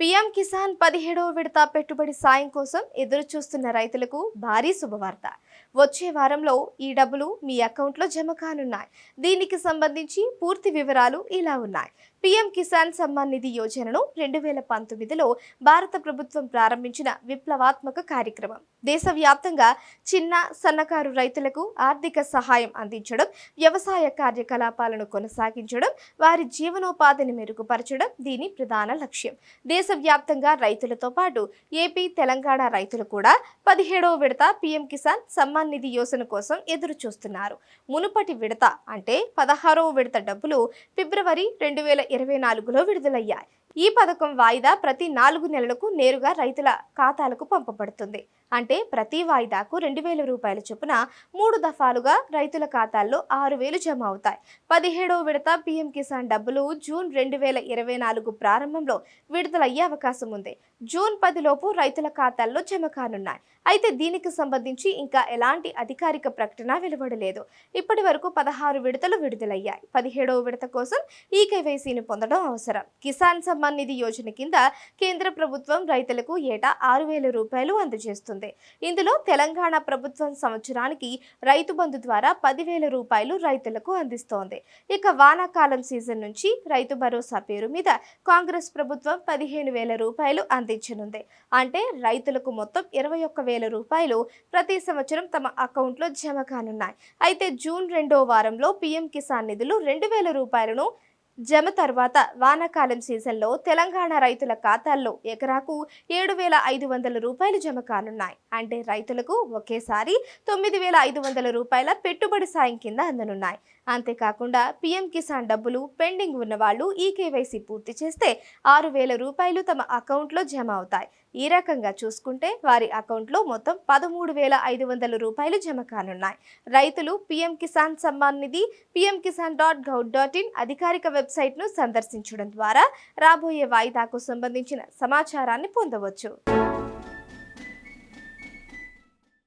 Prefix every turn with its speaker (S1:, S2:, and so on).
S1: PM Kisan పదిహేడవ విడత పెట్టుబడి సాయం కోసం ఎదురు చూస్తున్న రైతులకు భారీ శుభవార్త. వచ్చే వారంలో ఈ డబ్బులు మీ అకౌంట్లో జమ కానున్నాయి. దీనికి సంబంధించి పూర్తి వివరాలు ఇలా ఉన్నాయి. పీఎం కిసాన్ సమ్మాన్ నిధి యోజనను రెండు వేల పంతొమ్మిదిలో భారత ప్రభుత్వం ప్రారంభించిన విప్లవాత్మక కార్యక్రమం. దేశవ్యాప్తంగా చిన్న సన్నకారు రైతులకు ఆర్థిక సహాయం అందించడం వ్యవసాయ కార్యకలాపాలను కొనసాగించడం వారి జీవనోపాధిని మెరుగుపరచడం దీని ప్రధాన లక్ష్యం. దేశవ్యాప్తంగా రైతులతో పాటు ఏపీ తెలంగాణ రైతులు కూడా పదిహేడవ విడత పీఎం కిసాన్ సమ్మాన్ నిధి యోజన కోసం ఎదురు చూస్తున్నారు మునుపటి విడత అంటే పదహారవ విడత డబ్బులు ఫిబ్రవరి రెండు వేల ఇరవై నాలుగులో విడుదలయ్యాయి. ఈ పథకం వాయిదా ప్రతి నాలుగు నెలలకు నేరుగా రైతుల ఖాతాలకు పంపబడుతుంది. అంటే ప్రతి వాయిదాకు రెండు వేల రూపాయల చొప్పున మూడు దఫాలుగా రైతుల ఖాతాల్లో ఆరు వేలు జమ అవుతాయి. పదిహేడవ విడత పీఎం కిసాన్ డబ్బులు జూన్ రెండు వేల ఇరవై నాలుగు ప్రారంభంలో విడుదలయ్యే అవకాశం ఉంది. జూన్ పదిలోపు రైతుల ఖాతాల్లో జమ కానున్నాయి. అయితే దీనికి సంబంధించి ఇంకా ఎలాంటి అధికారిక ప్రకటన వెలువడలేదు. ఇప్పటి వరకు పదహారు విడతలు విడుదలయ్యాయి. పదిహేడవ విడత కోసం ఈ కేవైసీని పొందడం అవసరం. కిసాన్ సమ్మాన్ నిధి యోజన కింద కేంద్ర ప్రభుత్వం రైతులకు ఏటా ఆరు వేల రూపాయలు అందజేస్తుంది. ఇందులో తెలంగాణ ప్రభుత్వం సంవత్సరానికి రైతు బంధు ద్వారా పదివేల రూపాయలు రైతులకు అందిస్తోంది. ఇక వానాకాలం సీజన్ నుంచి రైతు భరోసా పేరు మీద కాంగ్రెస్ ప్రభుత్వం పదిహేను వేల రూపాయలు అందించనుంది. అంటే రైతులకు మొత్తం ఇరవై ఒక్క వేల రూపాయలు ప్రతి సంవత్సరం తమ అకౌంట్లో జమ కానున్నాయి. అయితే జూన్ రెండో వారంలో పీఎం కిసాన్ నిధులు రెండు వేల రూపాయలను జమ తర్వాత వానాకాలం సీజన్లో తెలంగాణ రైతుల ఖాతాల్లో ఎకరాకు ఏడు వేల ఐదు వందల రూపాయలు జమ కానున్నాయి. అంటే రైతులకు ఒకేసారి తొమ్మిది వేల ఐదు వందల రూపాయల పెట్టుబడి సాయం కింద అందనున్నాయి. అంతేకాకుండా పీఎం కిసాన్ డబ్బులు పెండింగ్ ఉన్న వాళ్ళు ఈ కేవైసీ పూర్తి చేస్తే ఆరు వేల రూపాయలు తమ అకౌంట్లో జమ అవుతాయి. ఈ రకంగా చూసుకుంటే వారి అకౌంట్లో మొత్తం పదమూడు వేల ఐదు వందల రూపాయలు జమ కానున్నాయి. రైతులు PM Kisan Samman Nidhi PM Kisan dot gov dot IN అధికారిక వెబ్సైట్ను సందర్శించడం ద్వారా రాబోయే వాయిదాకు సంబంధించిన సమాచారాన్ని పొందవచ్చు.